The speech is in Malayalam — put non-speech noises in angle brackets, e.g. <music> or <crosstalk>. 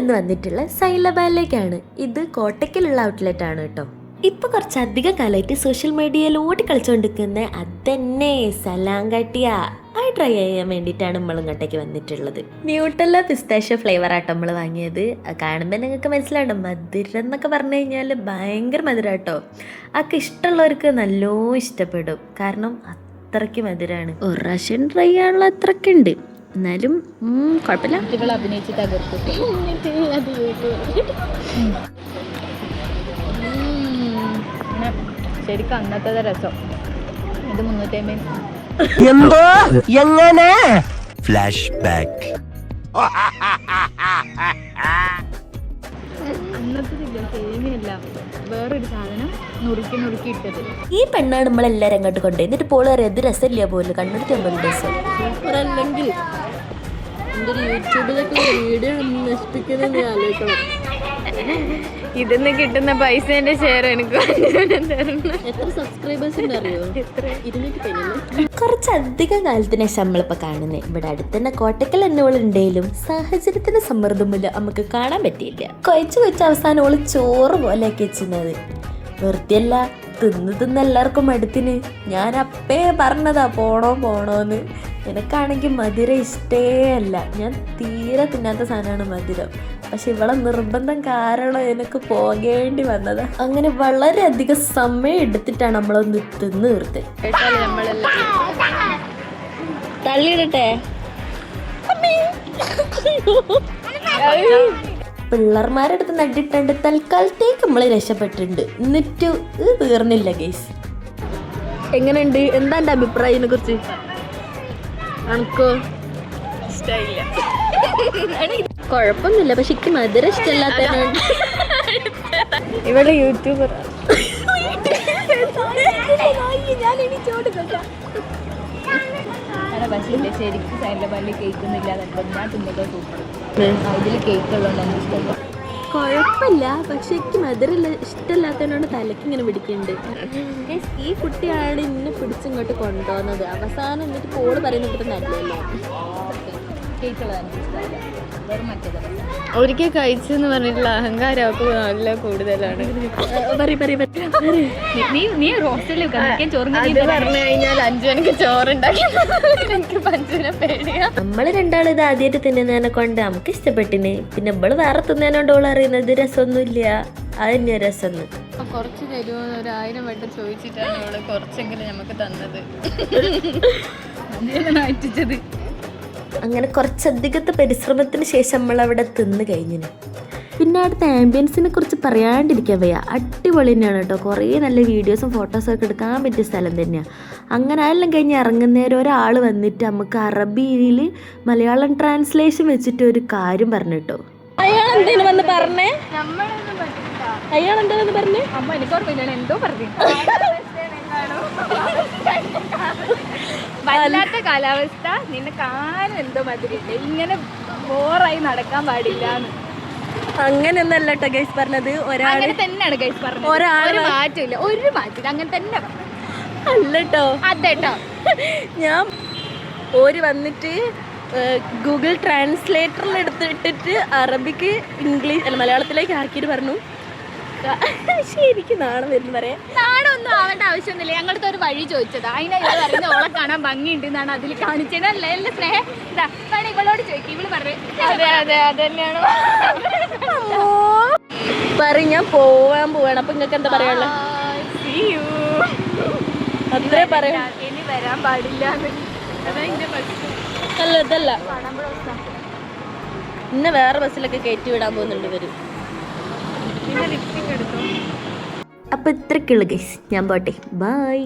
ഇന്ന് വന്നിട്ടുള്ള സൈലബാലിലേക്കാണ്. ഇത് കോട്ടയ്ക്കലുള്ള ഔട്ട്ലെറ്റ് ആണ് കേട്ടോ. ഇപ്പൊ കുറച്ചധികം കാലമായിട്ട് സോഷ്യൽ മീഡിയയിൽ ഓടി കളിച്ചുകൊണ്ടിരിക്കുന്ന അതന്നെ സലാങ്കട്ടിയ ആ ട്രൈ ചെയ്യാൻ വേണ്ടിയിട്ടാണ് നമ്മൾ ഇങ്ങോട്ടേക്ക് വന്നിട്ടുള്ളത്. ന്യൂട്ടല്ല പിസ്താഷ്യ ഫ്ലേവർ ആട്ടോ നമ്മൾ വാങ്ങിയത്. കാണുമ്പോൾ നിങ്ങൾക്ക് മനസ്സിലാണ് മധുരം എന്നൊക്കെ പറഞ്ഞു കഴിഞ്ഞാൽ ഭയങ്കര മധുരാട്ടോ അതൊക്കെ ഇഷ്ടമുള്ളവർക്ക് നല്ലോ ഇഷ്ടപ്പെടും. കാരണം അത്രയ്ക്ക് മധുരമാണ് ഒരു പ്രാവശ്യം ട്രൈ ചെയ്യാനുള്ള അത്രയ്ക്ക് ഉണ്ട്. എന്നാലും കുഴപ്പമില്ല. കുട്ടികൾ അഭിനയിച്ച് തകർക്കും ശരിക്കും അന്നത്തെ രസം. ഇത് മുന്നൂറ്റി അമ്പത് എന്തോ? എങ്ങനെ? ഫ്ലാഷ് ബാക്ക് <laughs> അന്നത്തെ സേമിയല്ല വേറൊരു സാധനം നുറുക്കി നുറുക്കി ഇട്ടത്. ഈ പെണ്ണാണ് നമ്മളെല്ലാരും അങ്ങോട്ട് കൊണ്ടുപോയി എന്നിട്ട് പോൾ പറയാം ഇത് രസമില്ല പോലും. കണ്ണെടുത്ത് രസം. എന്റെ ഒരു യൂട്യൂബിലൊക്കെ വീഡിയോ നശിപ്പിക്കുന്നത് ആലോചിക്കണം. ഇതിന്ന് കിട്ടുന്ന പൈസേന്റെ ഷെയർ എനിക്ക് കുറച്ചധികം കാലത്തിന് ശേഷം നമ്മളിപ്പോൾ കാണുന്നത് ഇവിടെ അടുത്തന്നെ കോട്ടക്കൽ എന്നോളുണ്ടെങ്കിലും സാഹചര്യത്തിന്റെ സമ്മർദ്ദം മൂലം നമുക്ക് കാണാൻ പറ്റിയില്ല. കൊയച്ച് കൊച്ചു അവസാനം ഓൾ ചോറ് പോലെയൊക്കെ വെച്ചിരുന്നത്. വെറുതെയല്ല തിന്ന് തിന്ന് എല്ലാവർക്കും അടുത്തിന് ഞാൻ അപ്പേ പറഞ്ഞതാ പോണോ പോണോന്ന്. എനിക്കാണെങ്കിൽ മധുരം ഇഷ്ടേ അല്ല. ഞാൻ തീരെ തിന്നാത്ത സാധനമാണ് മധുരം. പക്ഷെ ഇവളെ നിർബന്ധം കാരണം എനിക്ക് പോകേണ്ടി വന്നത്. അങ്ങനെ വളരെയധികം സമയം എടുത്തിട്ടാണ് നമ്മളൊന്ന് തിന്ന് നമ്മളെല്ലാം തള്ളിയിടട്ടെ? പിള്ളേർമാരുടെ അടുത്ത് നട്ടിട്ടുണ്ട്. തൽക്കാലത്തേക്ക് നമ്മൾ രക്ഷപ്പെട്ടിട്ടുണ്ട്. എന്നിട്ട് ഇത് തീർന്നില്ല ഗേസ് എങ്ങനെയുണ്ട്? എന്താ എന്റെ അഭിപ്രായം കുറിച്ച് അനക്കോ? കുഴപ്പമൊന്നുമില്ല. പക്ഷെ എനിക്ക് മധുരം ഇഷ്ടമല്ലാത്ത <laughs> ഇവിടെ യൂട്യൂബർ ശരിക്കും സൈഡിലെ പള്ളി കേൾക്കുന്നില്ല. ഞാൻ തിന്നത് സൂപ്പർ. ഇതിൽ കേക്ക് ഉള്ളതുകൊണ്ട് ഇഷ്ടമല്ല. കുഴപ്പമില്ല. പക്ഷെ എനിക്ക് മധുര ഇഷ്ടമല്ലാത്തതിനോട് തലക്ക് ഇങ്ങനെ പിടിക്കുന്നുണ്ട്. Guys, ഈ കുട്ടിയാണ് ഇന്നെ പിടിച്ചിങ്ങോട്ട് കൊണ്ടുപോകുന്നത്. അവസാനം എന്നിട്ട് കോൾ പറയുന്നത് നല്ലല്ലോ ഒരിക്കൽ കഴിച്ചെന്ന് പറഞ്ഞിട്ടുള്ള അഹങ്കാരം അവർക്ക് നല്ല കൂടുതലാണ്. നീ നീ ഹോസ്റ്റലിൽ കഴിക്കാൻ ചോറും അത് പറഞ്ഞു കഴിഞ്ഞാൽ അഞ്ചു മണിക്ക് ചോറുണ്ടാക്കി. എനിക്ക് പഞ്ചുവിനെ പേടിയാ. നമ്മൾ രണ്ടാളും ഇത് ആദ്യമായിട്ട് തിന്നുന്നതിനെ കൊണ്ട് നമുക്ക് ഇഷ്ടപ്പെട്ടിന്. പിന്നെ ഇവൾ വേറെ തിന്നതിനോട് ഓൾ അറിയുന്നത് രസമൊന്നുമില്ല. അത് തന്നെയാ രസം കുറച്ച് തരുമോ ഒരു ആയിരം വട്ടം ചോദിച്ചിട്ടാണ് അവൾ കുറച്ചെങ്കിലും നമുക്ക് തന്നത്. <laughs> നാറ്റിച്ചത് അങ്ങനെ കുറച്ചധികത്തെ പരിശ്രമത്തിന് ശേഷം നമ്മൾ അവിടെ തിന്ന് കഴിഞ്ഞു പിന്നെ അവിടുത്തെ ആംബിയൻസിനെ കുറിച്ച് പറയാണ്ടിരിക്കാൻ വയ്യ. അടിപൊളി തന്നെയാണ് കേട്ടോ കുറേ നല്ല വീഡിയോസും ഫോട്ടോസും ഒക്കെ എടുക്കാൻ പറ്റിയ സ്ഥലം തന്നെയാണ് അങ്ങനെ എല്ലാം കഴിഞ്ഞ് ഇറങ്ങുന്നേരം ഒരാൾ വന്നിട്ട് നമുക്ക് അറബിയിൽ മലയാളം ട്രാൻസ്ലേഷൻ വെച്ചിട്ട് ഒരു കാര്യം പറഞ്ഞു കേട്ടോ. അയാൾ എന്തേലും വന്ന് പറഞ്ഞേ? അയാൾ എന്താ വന്ന് പറഞ്ഞേ? അമ്മ എന്തോ പറഞ്ഞു <laughs> വല്ലാത്ത കാലാവസ്ഥ. നിന്നെ കാണാൻ എന്തോ മതിരില്ല ഇങ്ങനെ ബോറായി നടക്കാൻ പാടില്ല അങ്ങനെയൊന്നല്ല കേട്ടോ ഗൈസ് പറഞ്ഞത്. ഒരാൾ തന്നെയാണ് ഗൈസ് പറഞ്ഞത്. ഒരാൾ ഒരു മാറ്റമില്ല. ഒരു മാറ്റമില്ല. അങ്ങനെ തന്നെ അല്ലട്ടോ അല്ല കേട്ടോ അതെട്ടോ ഞാൻ ഓര് വന്നിട്ട് ഗൂഗിൾ ട്രാൻസ്ലേറ്ററിൽ എടുത്തിട്ടിട്ട് അറബിക്ക് ഇംഗ്ലീഷ് അല്ല മലയാളത്തിലേക്ക് ആക്കിയിട്ട് പറഞ്ഞു. <laughs> ശരിക്കും നാണം വരുന്നു പറയാം. നാടൊന്നും ആവേണ്ട ആവശ്യമൊന്നുമില്ല. ഞങ്ങളുടെ ഒരു വഴി ചോദിച്ചത്. അതിനെ ഇവൾ പറയുന്നത് ഓളെ കാണാൻ ഭംഗിയുണ്ട് എന്നാണ് അതിൽ കാണിച്ചത്. അല്ലേ എല്ലാം സ്നേഹം ഇതാ വേണേ ഇവളോട് ചോദിക്കും. ഇവൾ പറഞ്ഞു അതെ അതെ അത് തന്നെയാണ് പറയും ഞാൻ പോവാൻ പോവാണ്. അപ്പൊ നിങ്ങൾക്ക് എന്താ പറയാനുള്ളത് അത്രേ പറയാം ഇനി വരാൻ പാടില്ല അല്ല ഇതല്ല. ഇന്ന് വേറെ ബസ്സിലൊക്കെ കയറ്റി വിടാൻ പോകുന്നുണ്ട് ഇവർ. അപ്പൊ ഇത്രക്കുള്ളു ഗൈസ് ഞാൻ പോട്ടെ. ബൈ